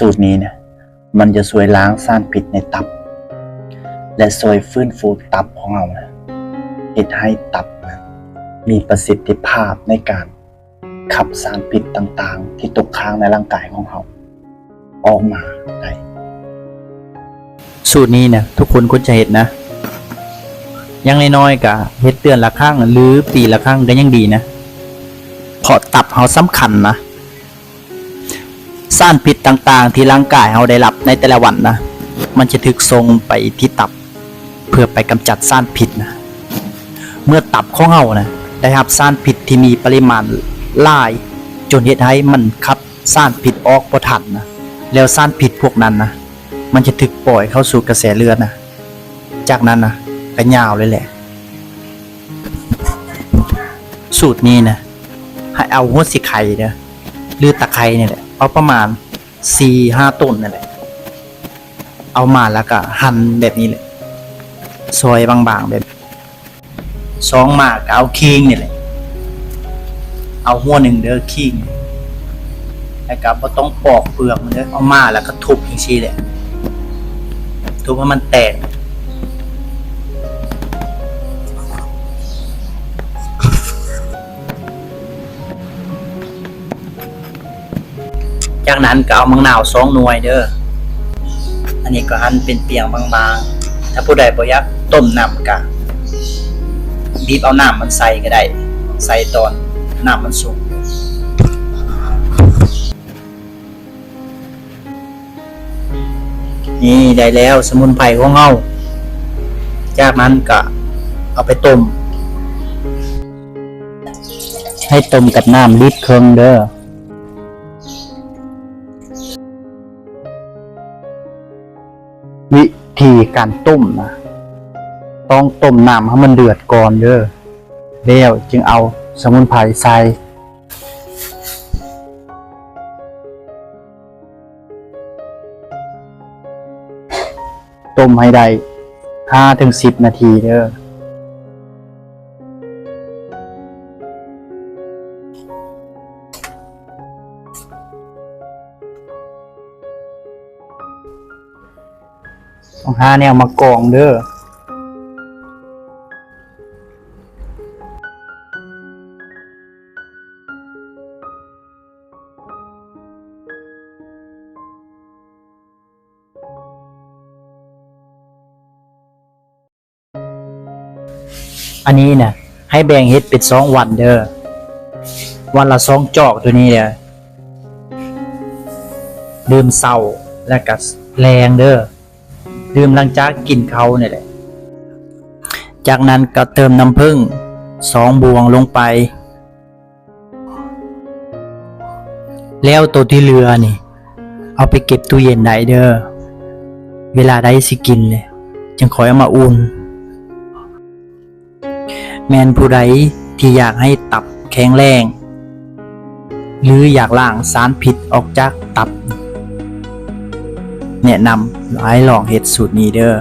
สูตรนี้เนี่ยมันจะช่วยล้างสารพิษในตับ และช่วยฟื้นฟูตับของเรานะเฮ็ดให้ตับนะมีประสิทธิภาพในการขับสารพิษต่างๆ ที่ตกค้างในร่างกายของเราออกมาได้สูตรนี้เนี่ยทุกคนควรจะเห็นนะยังน้อยๆก็เฮ็ดเดือนละครั้งหรือปีละครั้งก็ยังดีนะเพราะตับเฮาสำคัญนะ สารพิษต่างๆ ที่ร่างกายเฮาได้รับในแต่ละวันนะ มันจะถูกส่งไปที่ตับ เพื่อไปกำจัดสารพิษนะ เมื่อตับของเฮานะได้รับสารพิษที่มีปริมาณหลาย จนเฮ็ดให้มันขับสารพิษออกบ่ทันนะแล้วสารพิษพวกนั้นนะมันจะถึกปล่อยเข้าสู่กระแสเลือดนะจากนั้นนะก็ยาวเลยแหละ สูตรนี้นะให้เอาหัวสิไข่เด้อหรือตะไคร้เนี่ยแหละ เอาประมาณสี่ห้าต้นนั่นแหละ เอามาแล้วก็หั่นแบบนี้เลยซอยบางๆแบบสองหมากก็เอาคิงนี่แหละ เอาหัวหนึ่งเด้อคิงแล้วก็บ่ต้องปอกเปลือกมันเด้อเอามาแล้วก็ทุบอย่างซี่แหละทุบให้มันแตก จากนั้นก็เอามังนาวสองหน่วยเด้อ อันนี้ก็หั่นเป็นเปียงบางๆ ถ้าผู้ใดบ่อยากต้มน้ำก็บีบเอาน้ำมันใส่ก็ได้ ใส่ตอนน้ำมันสุกนี่ได้แล้วสมุนไพรของเราจากนั้นก็เอาไปต้ม ให้ต้มกับน้ำลิตรครึ่งเด้อ วิธีการต้มนะต้องต้มน้ำให้มันเดือดก่อนเด้อแล้วจึงเอาสมุนไพรใส่ต้มให้ได้ห้าถึงสิบนาทีเด้อ ต้องหาแนวมากองเด้ออันนี้เนี่ยให้แบ่งเฮ็ดเป็นสองวันเด้อวันละสองจอกตัวนี้เนี่ยดื่มเศร้าและก็แรงเด้อ ดื่มหลังจากกินเขาเนี่ยแหละ จากนั้นก็เติมน้ำผึ้งสองบวงลงไป แล้วตัวที่เหลือนี่ เอาไปเก็บตู้เย็นได้เด้อเวลาได้สิกินเลยจึงคอยเอามาอุ่นแมนผู้ใดที่อยากให้ตับแข็งแรง หรืออยากล้างสารพิษออกจากตับ แนะนำให้ลองเฮ็ดสูตรนี้เด้อ